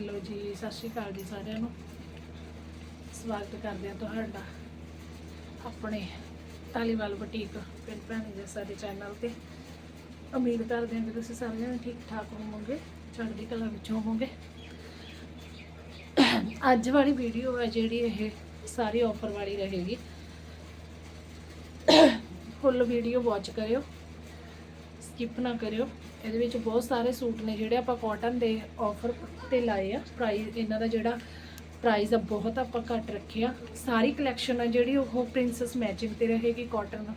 Hello ਜੀ, ਸਤਿ ਸ਼੍ਰੀ ਅਕਾਲ ਜੀ ਸਾਰਿਆਂ ਨੂੰ। ਸਵਾਗਤ ਕਰਦੇ ਹਾਂ ਤੁਹਾਡਾ ਆਪਣੇ ਤਾਲੀਵਾਲ ਬੁਟੀਕ ਪਿੰਡ ਭੈਣੀ ਦੇ ਸਾਡੇ ਚੈਨਲ ਤੇ। ਉਮੀਦ ਕਰਦੇ ਹਾਂ ਕਿ ਤੁਸੀਂ ਸਾਰੇ ਜਣੇ ਠੀਕ ਠਾਕ ਹੋਵੋਗੇ, ਚੜ੍ਹਦੀ ਕਲਾ ਵਿੱਚ ਹੋਵੋਗੇ। ਅੱਜ ਵਾਲੀ ਵੀਡੀਓ ਹੈ ਜਿਹੜੀ ਇਹ ਸਾਰੀ ਆਫਰ ਵਾਲੀ ਰਹੇਗੀ। ਫੁੱਲ ਵੀਡੀਓ ਵਾਚ ਕਰਿਓ ਸਕਿਪ ਨਾ ਕਰਿਓ। ਇਹਦੇ ਵਿੱਚ ਬਹੁਤ ਸਾਰੇ ਸੂਟ ਨੇ ਜਿਹੜੇ ਆਪਾਂ ਕਾਟਨ ਦੇ ਆਫਰ ਤੇ ਲਾਏ ਆ। ਪ੍ਰਾਈਸ ਇਹਨਾਂ ਦਾ ਜਿਹੜਾ ਪ੍ਰਾਈਸ ਆ, ਬਹੁਤ ਆਪਾਂ ਘੱਟ ਰੱਖਿਆ। ਸਾਰੀ ਕਲੈਕਸ਼ਨ ਆ ਜਿਹੜੀ ਉਹ ਪ੍ਰਿੰਸੈਸ ਮੈਚਿੰਗ ਤੇ ਰਹੇਗੀ ਕਾਟਨ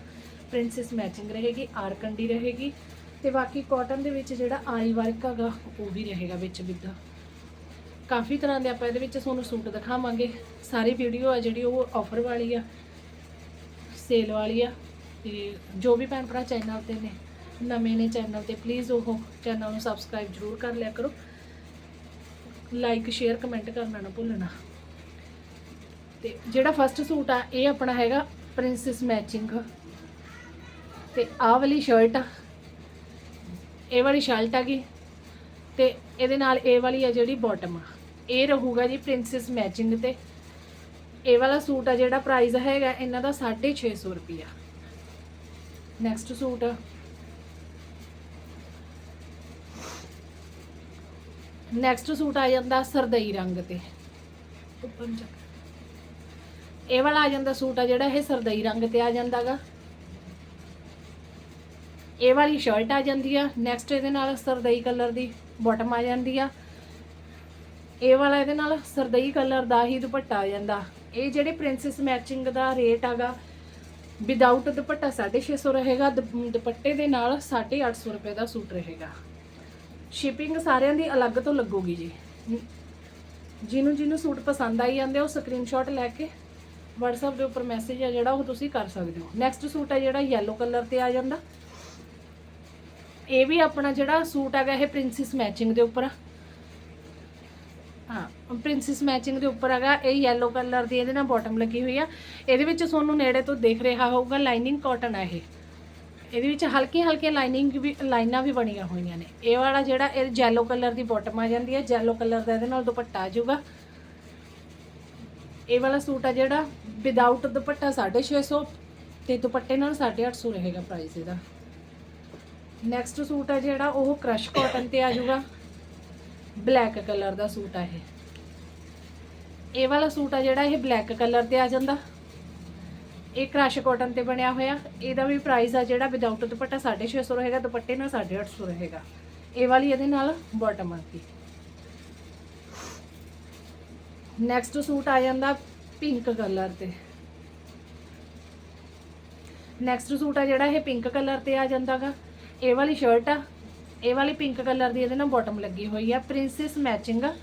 ਪ੍ਰਿੰਸੈਸ ਮੈਚਿੰਗ ਰਹੇਗੀ, ਆਰਕੰਡੀ ਰਹੇਗੀ ਤੇ ਬਾਕੀ ਕਾਟਨ ਦੇ ਵਿੱਚ ਜਿਹੜਾ ਆਰੀ ਵਰਕ ਹੈਗਾ, ਉਹ ਵੀ ਰਹੇਗਾ ਵਿੱਚ ਵਿਦ। ਕਾਫੀ ਤਰ੍ਹਾਂ ਦੇ ਆਪਾਂ ਇਹਦੇ ਵਿੱਚ ਤੁਹਾਨੂੰ ਸੂਟ ਦਿਖਾਵਾਂਗੇ। ਸਾਰੀ ਵੀਡੀਓ ਆ ਜਿਹੜੀ ਉਹ ਆਫਰ ਵਾਲੀ ਆ ਸੇਲ ਵਾਲੀ ਆ ਤੇ ਜੋ ਵੀ ਭੈਣ ਭਰਾ ਚੈਨਲ ਤੇ ਨੇ ਨਵੇਂ ਨੇ ਚੈਨਲ ਤੇ ਪਲੀਜ਼ ਉਹ ਚੈਨਲ ਨੂੰ ਸਬਸਕ੍ਰਾਈਬ ਜ਼ਰੂਰ ਕਰ ਲਿਆ ਕਰੋ। ਲਾਈਕ ਸ਼ੇਅਰ ਕਮੈਂਟ ਕਰਨਾ ਨਾ ਭੁੱਲਣਾ। ਤੇ ਜਿਹੜਾ ਫਸਟ ਸੂਟ ਆ, ਇਹ ਆਪਣਾ ਹੈਗਾ ਪ੍ਰਿੰਸੈਸ ਮੈਚਿੰਗ ਤੇ ਆਹ ਵਾਲੀ ਸ਼ਰਟ ਆ, ਇਹ ਵਾਲੀ ਸ਼ਰਟ ਆ ਗਈ। ਤੇ ਇਹਦੇ ਨਾਲ ਇਹ ਵਾਲੀ ਆ ਜਿਹੜੀ ਬਾਟਮ ਆ। ਇਹ ਰਹੂਗਾ ਜੀ ਪ੍ਰਿੰਸੈਸ ਮੈਚਿੰਗ ਤੇ। ਇਹ ਵਾਲਾ ਸੂਟ ਆ ਜਿਹੜਾ ਪ੍ਰਾਈਸ ਹੈਗਾ, ਇਹਨਾਂ ਦਾ 650 ਰੁਪਿਆ ਨੈਕਸਟ ਸੂਟ ਨੈਕਸਟ ਸੂਟ ਆ ਜਾਂਦਾ ਸਰਦਈ ਰੰਗ ਤੇ। ਇਹ ਵਾਲਾ ਆ ਜਾਂਦਾ ਸੂਟ ਆ ਜਿਹੜਾ ਇਹ ਸਰਦਈ ਰੰਗ ਤੇ ਆ ਜਾਂਦਾਗਾ। ਇਹ ਵਾਲੀ ਸ਼ਰਟ ਆ ਜਾਂਦੀ ਆ। ਨੈਕਸਟ ਇਹਦੇ ਨਾਲ ਸਰਦਈ ਕਲਰ ਦੀ ਬਾਟਮ ਆ ਜਾਂਦੀ ਆ। ਇਹ ਵਾਲਾ ਇਹਦੇ ਨਾਲ ਸਰਦਈ ਕਲਰ ਦਾ ਹੀ ਦੁਪੱਟਾ ਆ ਜਾਂਦਾ। ਇਹ ਜਿਹੜੇ ਪ੍ਰਿੰਸੈਸ ਮੈਚਿੰਗ ਦਾ ਰੇਟ ਹੈਗਾ ਵਿਦਆਊਟ ਦੁਪੱਟਾ 650 ਰਹੇਗਾ ਦੁਪੱਟੇ ਦੇ ਨਾਲ 850 ਰੁਪਏ ਦਾ ਸੂਟ ਰਹੇਗਾ। ਸ਼ਿਪਿੰਗ ਸਾਰਿਆਂ ਦੀ ਅਲੱਗ ਤੋਂ ਲੱਗੂਗੀ ਜੀ। ਜਿਹਨੂੰ ਜਿਹਨੂੰ ਸੂਟ ਪਸੰਦ ਆਈ ਜਾਂਦੇ ਆ, ਉਹ ਸਕਰੀਨਸ਼ਾਟ ਲੈ ਕੇ WhatsApp ਦੇ ਉੱਪਰ ਮੈਸੇਜ ਆ ਜਿਹੜਾ ਉਹ ਤੁਸੀਂ ਕਰ ਸਕਦੇ ਹੋ। ਨੈਕਸਟ ਸੂਟ ਹੈ ਜਿਹੜਾ ਯੈਲੋ ਕਲਰ ਤੇ ਆ ਜਾਂਦਾ। ਇਹ ਵੀ ਆਪਣਾ ਜਿਹੜਾ ਸੂਟ ਹੈਗਾ ਇਹ ਪ੍ਰਿੰਸੈਸ ਮੈਚਿੰਗ ਦੇ ਉੱਪਰ ਹਾਂ ਪ੍ਰਿੰਸੈਸ ਮੈਚਿੰਗ ਦੇ ਉੱਪਰ ਹੈਗਾ ਇਹ ਯੈਲੋ ਕਲਰ ਦੀ ਇਹਦੇ ਨਾਲ ਬਾਟਮ ਲੱਗੀ ਹੋਈ ਆ। ਇਹਦੇ ਵਿੱਚ ਤੁਹਾਨੂੰ ਨੇੜੇ ਤੋਂ ਦੇਖ ਰਿਹਾ ਹੋਊਗਾ ਲਾਈਨਿੰਗ ਕਾਟਨ ਆ ਇਹ। ਇਹਦੇ ਵਿੱਚ ਹਲਕੀ ਹਲਕੀ ਲਾਈਨਿੰਗ ਵੀ, ਲਾਈਨਾਂ ਵੀ ਬਣੀਆਂ ਹੋਈਆਂ ਨੇ। ਇਹ ਵਾਲਾ ਜਿਹੜਾ, ਇਹ ਜੈਲੋ ਕਲਰ ਦੀ ਬਾਟਮ ਆ ਜਾਂਦੀ ਹੈ ਜੈਲੋ ਕਲਰ ਦਾ ਇਹਦੇ ਨਾਲ ਦੁਪੱਟਾ ਆ ਜਾਊਗਾ। ਇਹ ਵਾਲਾ ਸੂਟ ਆ ਜਿਹੜਾ ਵਿਦਆਊਟ ਦੁਪੱਟਾ 650 ਤੇ ਦੁਪੱਟੇ ਨਾਲ 850 ਰਹੇਗਾ ਪ੍ਰਾਈਸ ਇਹਦਾ। ਨੈਕਸਟ ਸੂਟ ਆ ਜਿਹੜਾ, ਉਹ ਕ੍ਰਸ਼ ਕਾਟਨ ਤੇ ਆ ਜਾਊਗਾ। ਬਲੈਕ ਕਲਰ ਦਾ ਸੂਟ ਆ ਇਹ। ਇਹ ਵਾਲਾ ਸੂਟ ਆ ਜਿਹੜਾ, ਇਹ ਬਲੈਕ ਕਲਰ ਤੇ ਆ ਜਾਂਦਾ। ਇਹ ਕ੍ਰਸ਼ ਕਾਟਨ ਤੇ ਬਣਿਆ ਹੋਇਆ। ਇਹਦਾ ਵੀ ਪ੍ਰਾਈਸ ਆ ਜਿਹੜਾ ਵਿਦਆਊਟ ਦੁਪੱਟਾ 650 ਰਹੇਗਾ, ਦੁਪੱਟੇ ਨਾਲ 850 ਰਹੇਗਾ। ਇਹ ਵਾਲੀ ਇਹਦੇ ਨਾਲ ਬਾਟਮ ਆ ਗਈ। ਨੈਕਸਟ ਸੂਟ ਆ ਜਾਂਦਾ ਪਿੰਕ ਕਲਰ ਤੇ। ਨੈਕਸਟ ਸੂਟ ਆ ਜਿਹੜਾ ਇਹ ਪਿੰਕ ਕਲਰ ਤੇ ਆ ਜਾਂਦਾਗਾ। ਇਹ ਵਾਲੀ ਸ਼ਰਟ ਆ। ਇਹ ਵਾਲੀ ਪਿੰਕ ਕਲਰ ਦੀ ਇਹਦੇ ਨਾਲ ਬਾਟਮ ਲੱਗੀ ਹੋਈ ਆ। ਪ੍ਰਿੰਸੈਸ ਮੈਚਿੰਗ ਆ।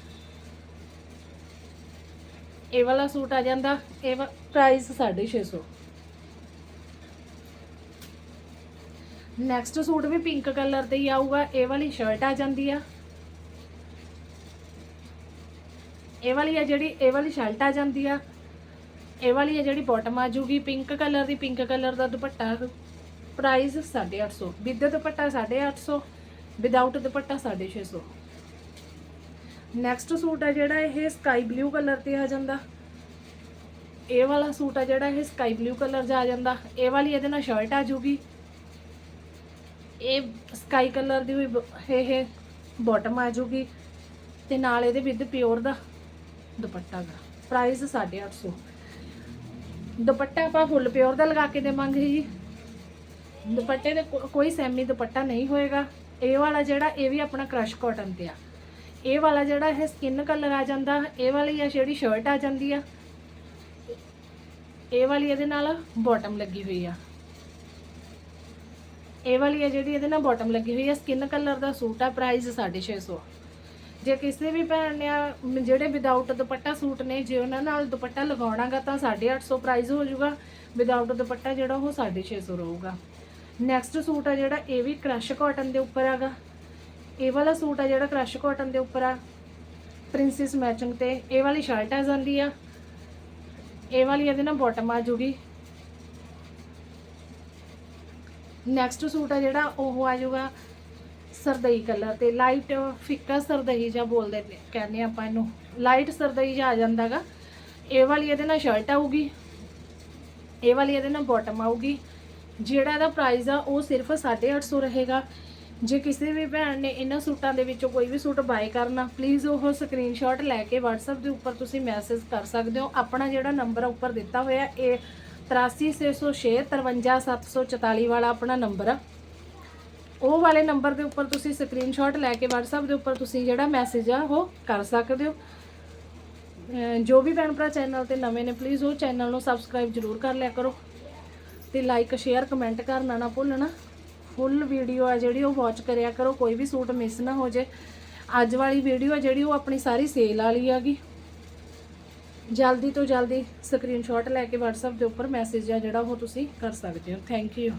ਇਹ ਵਾਲਾ ਸੂਟ ਆ ਜਾਂਦਾ, ਇਹ ਪ੍ਰਾਈਸ 650 ਨੈਕਸਟ ਸੂਟ ਵੀ ਪਿੰਕ ਕਲਰ ਤੇ ਹੀ ਆਊਗਾ। ਇਹ ਵਾਲੀ ਸ਼ਰਟ ਆ ਜਾਂਦੀ ਆ। ਇਹ ਵਾਲੀ ਆ ਜਿਹੜੀ, ਇਹ ਵਾਲੀ ਸ਼ਰਟ ਆ ਜਾਂਦੀ ਆ। ਇਹ ਵਾਲੀ ਆ ਜਿਹੜੀ ਬਾਟਮ ਆ ਜੂਗੀ ਪਿੰਕ ਕਲਰ ਦੀ pink colour the dupatta price 850 with dupatta 850 without dupatta 650 next suit ਆ ਜਿਹੜਾ, ਇਹ ਸਕਾਈ ਬਲੂ ਕਲਰ ਤੇ ਆ ਜਾਂਦਾ। ਇਹ ਵਾਲਾ ਸੂਟ ਆ ਜਿਹੜਾ, ਇਹ ਸਕਾਈ ਬਲੂ ਕਲਰ 'ਚ ਆ ਜਾਂਦਾ। ਇਹ ਵਾਲੀ ਇਹਦੇ ਨਾਲ ਸ਼ਰਟ ਆ ਜੂਗੀ ਇਹ ਸਕਾਈ ਕਲਰ ਦੀ ਹੋਈ ਬ- ਇਹ ਇਹ ਬਾਟਮ ਆ ਜੂਗੀ ਤੇ ਨਾਲ ਇਹਦੇ ਵਿਦ ਪਿਓਰ ਦਾ ਦੁਪੱਟਾ ਦਾ ਪ੍ਰਾਈਸ 850 ਦੁਪੱਟਾ ਆਪਾਂ ਫੁੱਲ ਪਿਓਰ ਦਾ ਲਗਾ ਕੇ ਦੇਵਾਂਗੇ ਜੀ। ਦੁਪੱਟੇ ਦੇ ਕੋਈ ਸੈਮੀ ਦੁਪੱਟਾ ਨਹੀਂ ਹੋਏਗਾ। ਇਹ ਵਾਲਾ ਜਿਹੜਾ, ਇਹ ਵੀ ਆਪਣਾ ਕ੍ਰਸ਼ ਕਾਟਨ ਤੇ ਆ। ਇਹ ਵਾਲਾ ਜਿਹੜਾ ਇਹ ਸਕਿਨ ਕਲਰ ਆ ਜਾਂਦਾ, ਇਹ ਵਾਲੀ ਆ ਜਿਹੜੀ ਸ਼ਰਟ ਆ ਜਾਂਦੀ ਆ। ਇਹ ਵਾਲੀ ਇਹਦੇ ਨਾਲ ਬਾਟਮ ਲੱਗੀ ਹੋਈ ਆ। ਇਹ ਵਾਲੀ ਆ ਜਿਹੜੀ ਇਹਦੇ ਨਾਲ ਬਾਟਮ ਲੱਗੀ ਹੋਈ ਆ ਸਕਿਨ ਕਲਰ ਦਾ ਸੂਟ ਆ ਪ੍ਰਾਈਸ 650 ਜੇ ਕਿਸੇ ਵੀ ਭੈਣ ਨੇ ਆ, ਜਿਹੜੇ ਵਿਦਆਊਟ ਦੁਪੱਟਾ ਸੂਟ ਨੇ ਜੇ ਉਹਨਾਂ ਨਾਲ ਦੁਪੱਟਾ ਲਗਾਉਣਾਗਾ ਤਾਂ 850 ਪ੍ਰਾਈਸ ਹੋ ਜਾਊਗਾ। ਵਿਦਆਊਟ ਦੁਪੱਟਾ ਜਿਹੜਾ ਉਹ 650 ਰਹੂਗਾ। ਨੈਕਸਟ ਸੂਟ ਆ ਜਿਹੜਾ ਇਹ ਵੀ ਕ੍ਰਸ਼ ਕਾਟਨ ਦੇ ਉੱਪਰ ਹੈਗਾ ਇਹ ਵਾਲਾ ਸੂਟ ਆ ਜਿਹੜਾ ਕ੍ਰਸ਼ ਕਾਟਨ ਦੇ ਉੱਪਰ ਆ। ਪ੍ਰਿੰਸੈਸ ਮੈਚਿੰਗ ਤੇ ਇਹ ਵਾਲੀ ਸ਼ਰਟ ਆ ਜਾਂਦੀ ਆ। ਇਹ ਵਾਲੀ ਇਹਦੇ ਨਾਲ ਬਾਟਮ ਆ ਜੂਗੀ। ਨੈਕਸਟ ਸੂਟ ਆ ਜਿਹੜਾ, ਉਹ ਆ ਜਾਊਗਾ ਸਰਦਈ ਕਲਰ ਤੇ ਲਾਈਟ ਫਿੱਕਾ ਸਰਦਈ ਜਾਂ ਬੋਲਦੇ ਨੇ, ਕਹਿੰਦੇ ਆਪਾਂ ਇਹਨੂੰ। ਲਾਈਟ ਸਰਦਈ ਜਾਂ ਆ ਜਾਂਦਾਗਾ ਇਹ ਵਾਲੀ ਇਹਦੇ ਨਾਲ ਸ਼ਰਟ ਆਊਗੀ। ਇਹ ਵਾਲੀ ਇਹਦੇ ਨਾਲ ਬਾਟਮ ਆਊਗੀ। ਜਿਹੜਾ ਇਹਦਾ ਪ੍ਰਾਈਸ ਆ, ਉਹ ਸਿਰਫ 850 ਰਹੇਗਾ। ਜੇ ਕਿਸੇ ਵੀ ਭੈਣ ਨੇ ਇਹਨਾਂ ਸੂਟਾਂ ਦੇ ਵਿੱਚੋਂ ਕੋਈ ਵੀ ਸੂਟ ਬਾਏ ਕਰਨਾ ਪਲੀਜ਼ ਉਹ ਸਕਰੀਨਸ਼ਾਟ ਲੈ ਕੇ WhatsApp ਦੇ ਉੱਪਰ ਤੁਸੀਂ ਮੈਸੇਜ ਕਰ ਸਕਦੇ ਹੋ। ਆਪਣਾ ਜਿਹੜਾ ਨੰਬਰ ਉੱਪਰ ਦਿੱਤਾ ਹੋਇਆ, ਇਹ 83606 53744 ਵਾਲਾ ਆਪਣਾ ਨੰਬਰ ਆ। ਉਹ ਵਾਲੇ ਨੰਬਰ ਦੇ ਉੱਪਰ ਤੁਸੀਂ ਸਕਰੀਨਸ਼ਾਟ ਲੈ ਕੇ WhatsApp ਦੇ ਉੱਪਰ ਤੁਸੀਂ ਜਿਹੜਾ ਮੈਸੇਜ ਆ, ਉਹ ਕਰ ਸਕਦੇ ਹੋ। ਜੋ ਵੀ ਭੈਣ ਭਰਾ ਚੈਨਲ ਤੇ ਨਵੇਂ ਨੇ ਪਲੀਜ਼ ਉਹ ਚੈਨਲ ਨੂੰ ਸਬਸਕ੍ਰਾਈਬ ਜਰੂਰ ਕਰ ਲਿਆ ਕਰੋ ਤੇ ਲਾਈਕ ਸ਼ੇਅਰ ਕਮੈਂਟ ਕਰਨਾ ਨਾ ਭੁੱਲਣਾ। ਫੁੱਲ ਵੀਡੀਓ ਆ ਜਿਹੜੀ ਉਹ ਵਾਚ ਕਰਿਆ ਕਰੋ, ਕੋਈ ਵੀ ਸੂਟ ਮਿਸ ਨਾ ਹੋ ਜੇ। ਅੱਜ ਵਾਲੀ ਵੀਡੀਓ ਆ ਜਿਹੜੀ ਉਹ ਆਪਣੀ ਸਾਰੀ ਸੇਲ ਵਾਲੀ ਆਗੀ ਜਲਦੀ ਤੋਂ ਜਲਦੀ ਸਕਰੀਨਸ਼ਾਟ ਲੈ ਕੇ WhatsApp ਦੇ ਉੱਪਰ ਮੈਸੇਜ ਆ ਜਿਹੜਾ ਉਹ ਤੁਸੀਂ ਕਰ ਸਕਦੇ ਹੋ। Thank you